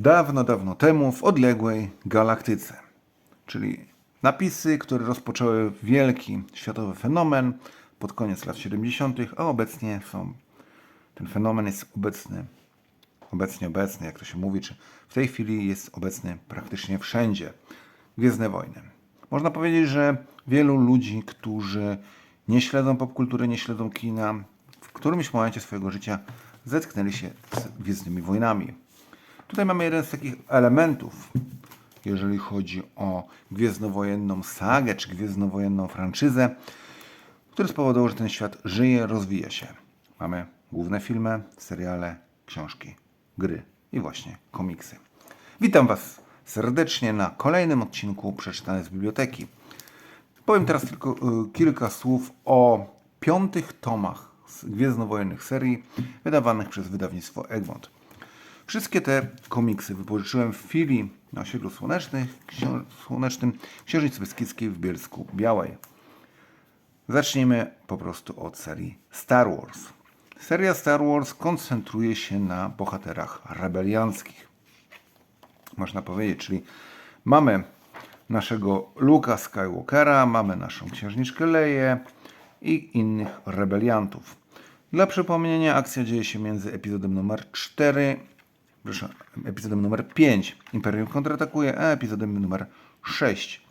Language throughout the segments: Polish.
Dawno, dawno temu w odległej galaktyce. Czyli napisy, które rozpoczęły wielki światowy fenomen pod koniec lat 70., a obecnie są. Ten fenomen jest obecny, obecnie obecny, jak to się mówi, czy w tej chwili jest obecny praktycznie wszędzie. Gwiezdne wojny. Można powiedzieć, że wielu ludzi, którzy nie śledzą popkultury, nie śledzą kina, w którymś momencie swojego życia zetknęli się z Gwiezdnymi Wojnami. Tutaj mamy jeden z takich elementów, jeżeli chodzi o gwiezdnowojenną sagę czy gwiezdnowojenną franczyzę, który spowodował, że ten świat żyje, rozwija się. Mamy główne filmy, seriale, książki, gry i właśnie komiksy. Witam Was serdecznie na kolejnym odcinku Przeczytane z Biblioteki. Powiem teraz tylko y, kilka słów o piątych tomach z gwiezdnowojennych serii wydawanych przez wydawnictwo Egmont. Wszystkie te komiksy wypożyczyłem w filii na osiedlu słonecznym Księżnicy Beskidzkiej w Bielsku Białej. Zacznijmy po prostu od serii Star Wars. Seria Star Wars koncentruje się na bohaterach rebelianckich. Można powiedzieć, czyli mamy naszego Luka Skywalkera, mamy naszą księżniczkę Leję i innych rebeliantów. Dla przypomnienia, akcja dzieje się między epizodem numer 4, proszę, epizodem numer 5 Imperium kontratakuje, a epizodem numer 6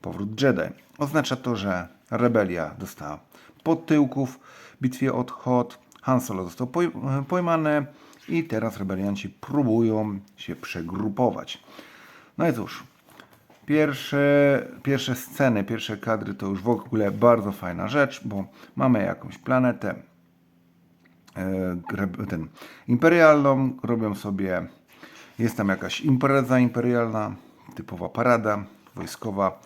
Powrót Jedi. Oznacza to, że rebelia dostała podtyłków w bitwie od Hot, Han Solo został poj- pojmany i teraz rebelianci próbują się przegrupować. No i cóż, Pierwsze, pierwsze sceny, pierwsze kadry to już w ogóle bardzo fajna rzecz, bo mamy jakąś planetę ten, imperialną, robią sobie, jest tam jakaś impreza imperialna, typowa parada wojskowa,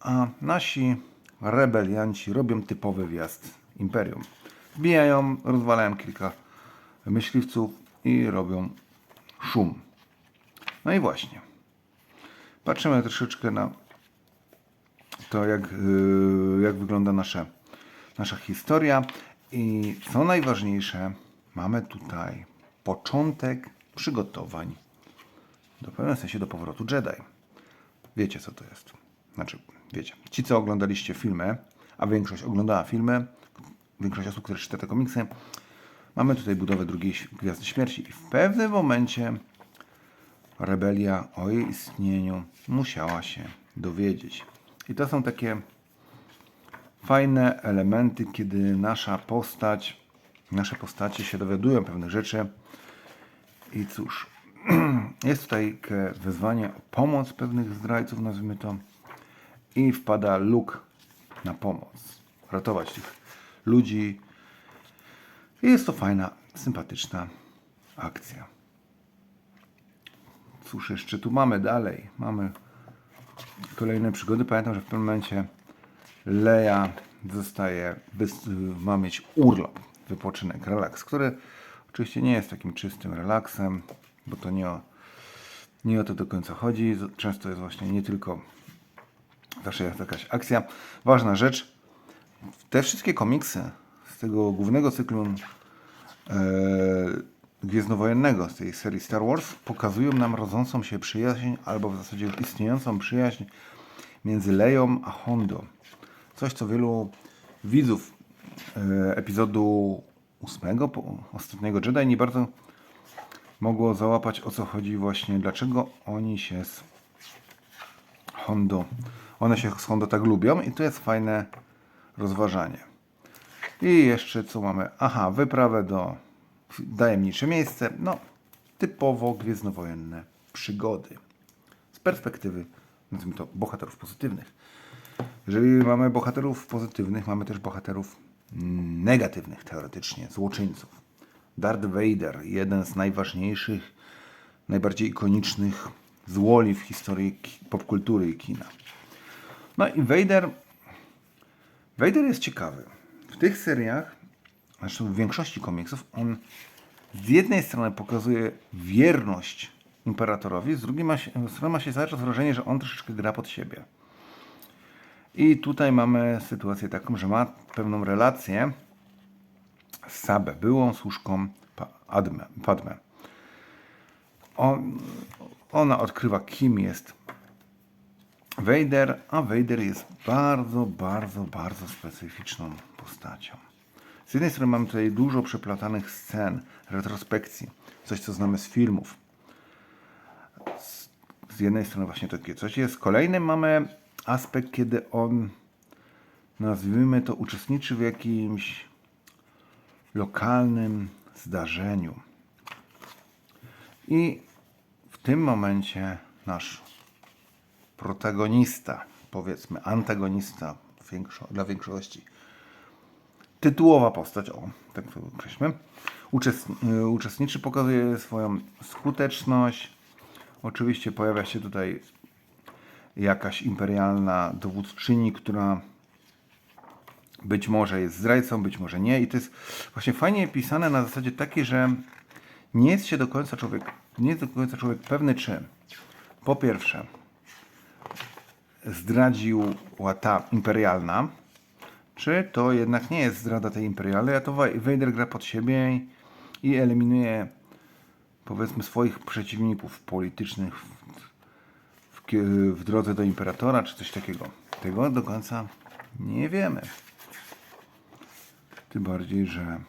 a nasi rebelianci robią typowy wjazd imperium. Wbijają, rozwalają kilka myśliwców i robią szum. No i właśnie. Patrzymy troszeczkę na to, jak, yy, jak wygląda nasza, nasza historia. I co najważniejsze, mamy tutaj początek przygotowań do pewnym sensie do powrotu Jedi. Wiecie, co to jest. Znaczy, wiecie, ci, co oglądaliście filmy, a większość oglądała filmy, większość osób, które czyta te komiksy, mamy tutaj budowę drugiej Gwiazdy Śmierci i w pewnym momencie rebelia o jej istnieniu musiała się dowiedzieć. I to są takie fajne elementy, kiedy nasza postać, nasze postacie się dowiadują pewnych rzeczy. I cóż, jest tutaj wezwanie o pomoc pewnych zdrajców, nazwijmy to, i wpada Luke na pomoc, ratować tych ludzi. I jest to fajna, sympatyczna akcja. Cóż, jeszcze tu mamy dalej. Mamy kolejne przygody. Pamiętam, że w pewnym momencie Leia zostaje, ma mieć urlop, wypoczynek, relaks, który oczywiście nie jest takim czystym relaksem, bo to nie o, nie o to do końca chodzi. Często jest właśnie nie tylko, zawsze jest jakaś akcja. Ważna rzecz, te wszystkie komiksy z tego głównego cyklu e, gwiezdnowojennego z tej serii Star Wars pokazują nam rodzącą się przyjaźń, albo w zasadzie istniejącą przyjaźń między Leją a Hondo. Coś, co wielu widzów e, epizodu ósmego, ostatniego Jedi, nie bardzo mogło załapać o co chodzi właśnie, dlaczego oni się z Hondo, one się z Hondo tak lubią i to jest fajne rozważanie. I jeszcze co mamy? Aha, wyprawę do tajemnicze miejsce. No, typowo gwiezdnowojenne przygody. Z perspektywy, nazwijmy to, bohaterów pozytywnych. Jeżeli mamy bohaterów pozytywnych, mamy też bohaterów mm, negatywnych, teoretycznie, złoczyńców. Darth Vader, jeden z najważniejszych, najbardziej ikonicznych złoli w historii popkultury i kina. No i Vader Vader jest ciekawy. W tych seriach, zresztą w większości komiksów, on z jednej strony pokazuje wierność imperatorowi, z drugiej strony ma się cały czas wrażenie, że on troszeczkę gra pod siebie. I tutaj mamy sytuację taką, że ma pewną relację z Sabę, byłą służką Adme, Padme. On, Ona odkrywa, kim jest Vader, a Vader jest bardzo, bardzo, bardzo specyficzną postacią. Z jednej strony mamy tutaj dużo przeplatanych scen, retrospekcji, coś co znamy z filmów. Z, z jednej strony właśnie takie coś jest. Kolejny mamy aspekt, kiedy on, nazwijmy to, uczestniczy w jakimś lokalnym zdarzeniu. I w tym momencie nasz protagonista, powiedzmy antagonista większo- dla większości, tytułowa postać, o, tak to określmy, uczestni- uczestniczy, pokazuje swoją skuteczność. Oczywiście pojawia się tutaj jakaś imperialna dowódczyni, która być może jest zdrajcą, być może nie. I to jest właśnie fajnie pisane na zasadzie takiej, że nie jest się do końca człowiek, nie jest do końca człowiek pewny, czy po pierwsze zdradziła ta imperialna, czy to jednak nie jest zdrada tej imperialnej, a to Vader gra pod siebie i eliminuje powiedzmy swoich przeciwników politycznych w, drodze do imperatora, czy coś takiego. Tego do końca nie wiemy. Tym bardziej, że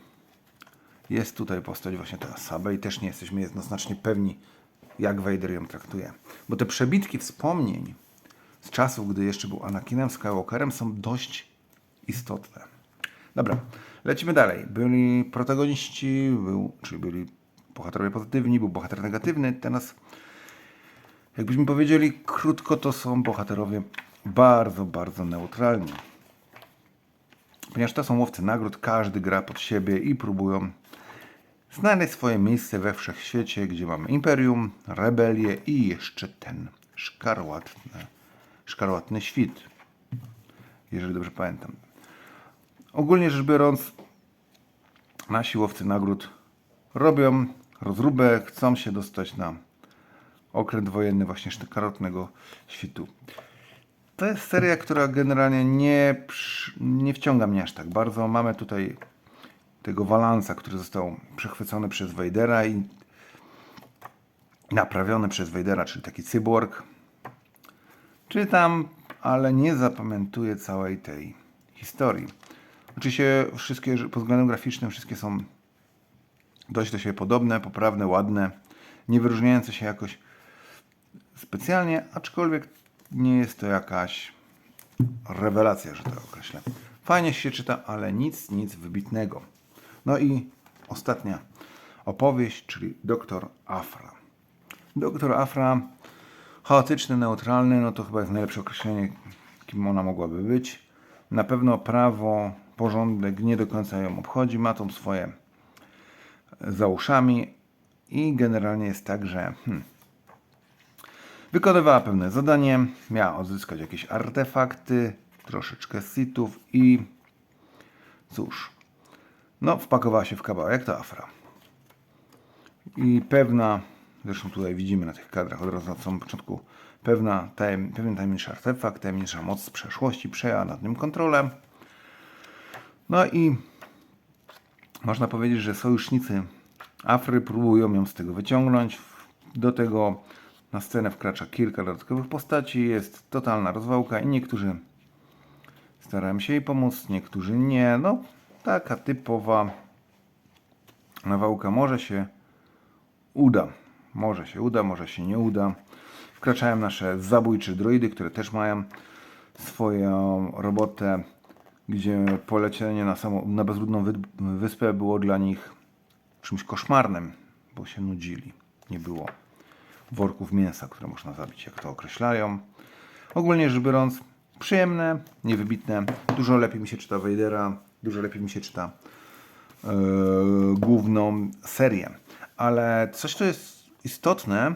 jest tutaj postać właśnie ta Sabe i też nie jesteśmy jednoznacznie pewni, jak Vader ją traktuje. Bo te przebitki wspomnień z czasów, gdy jeszcze był Anakinem Skywalkerem, są dość istotne. Dobra, lecimy dalej. Byli protagoniści, był, czyli byli bohaterowie pozytywni, był bohater negatywny. Teraz, jakbyśmy powiedzieli krótko, to są bohaterowie bardzo, bardzo neutralni. Ponieważ to są łowcy nagród, każdy gra pod siebie i próbują znaleźć swoje miejsce we wszechświecie, gdzie mamy imperium, rebelię i jeszcze ten szkarłatny, szkarłatny świt. Jeżeli dobrze pamiętam. Ogólnie rzecz biorąc, nasi łowcy nagród robią rozróbę, chcą się dostać na okręt wojenny właśnie szkarłatnego świtu. To jest seria, która generalnie nie, nie wciąga mnie aż tak bardzo. Mamy tutaj tego Walansa, który został przechwycony przez Vadera i naprawiony przez Vadera, czyli taki cyborg. Czytam, ale nie zapamiętuję całej tej historii. Oczywiście wszystkie pod względem graficznym wszystkie są dość do siebie podobne, poprawne, ładne, nie wyróżniające się jakoś specjalnie, aczkolwiek nie jest to jakaś rewelacja, że tak określę. Fajnie się czyta, ale nic, nic wybitnego. No i ostatnia opowieść, czyli Doktor Afra. Doktor Afra, chaotyczny, neutralny, no to chyba jest najlepsze określenie, kim ona mogłaby być. Na pewno prawo, porządek nie do końca ją obchodzi, ma tam swoje za uszami i generalnie jest tak, że hmm, wykonywała pewne zadanie, miała odzyskać jakieś artefakty, troszeczkę sitów i cóż, no wpakowała się w kawałek, to Afra. I pewna, zresztą tutaj widzimy na tych kadrach od razu na samym początku, pewna tajem, pewien tajemniczy artefakt, tajemnicza moc z przeszłości przejęła nad nim kontrolę. No i można powiedzieć, że sojusznicy Afry próbują ją z tego wyciągnąć. Do tego na scenę wkracza kilka dodatkowych postaci, jest totalna rozwałka i niektórzy starają się jej pomóc, niektórzy nie. No, taka typowa nawałka może się uda. Może się uda, może się nie uda. Wkraczają nasze zabójcze droidy, które też mają swoją robotę, gdzie polecienie na, samą, na bezludną wy, wyspę było dla nich czymś koszmarnym, bo się nudzili. Nie było worków mięsa, które można zabić, jak to określają. Ogólnie rzecz biorąc, przyjemne, niewybitne. Dużo lepiej mi się czyta Vadera, dużo lepiej mi się czyta e, główną serię. Ale coś, co jest istotne,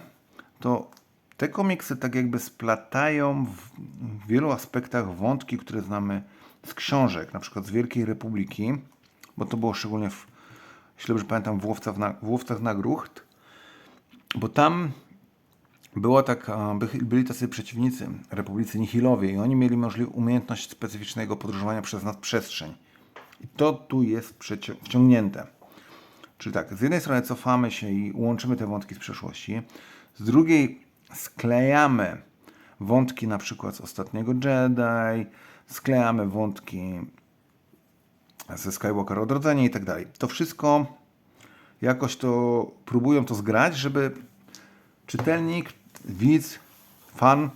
to te komiksy tak jakby splatają w, wielu aspektach wątki, które znamy z książek, na przykład z Wielkiej Republiki, bo to było szczególnie w, jeśli dobrze pamiętam, w, Łowcach na, w Łowcach bo tam była taka, by- byli tacy przeciwnicy Republicy Nihilowie i oni mieli możli umiejętność specyficznego podróżowania przez nadprzestrzeń. I to tu jest wciągnięte. Czyli tak, z jednej strony cofamy się i łączymy te wątki z przeszłości, z drugiej sklejamy wątki na przykład z ostatniego Jedi, sklejamy wątki ze Skywalker Odrodzenie i tak dalej. To wszystko jakoś to próbują to zgrać, żeby czytelnik, widz, fan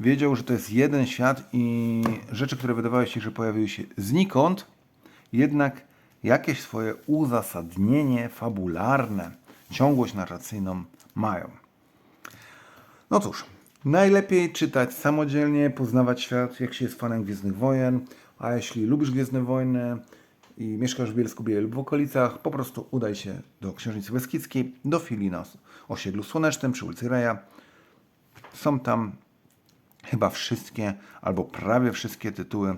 wiedział, że to jest jeden świat i rzeczy, które wydawały się, że pojawiły się znikąd, jednak jakieś swoje uzasadnienie fabularne, ciągłość narracyjną mają. No cóż, najlepiej czytać samodzielnie, poznawać świat, jak się jest fanem Gwiezdnych Wojen, a jeśli lubisz Gwiezdne Wojny i mieszkasz w Bielsku Białej lub w okolicach, po prostu udaj się do Księżnicy Beskidzkiej, do filii na osiedlu Słonecznym przy ulicy Reja. Są tam chyba wszystkie, albo prawie wszystkie tytuły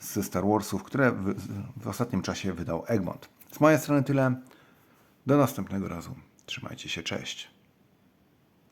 ze Star Warsów, które w, w ostatnim czasie wydał Egmont. Z mojej strony tyle. Do następnego razu. Trzymajcie się, cześć.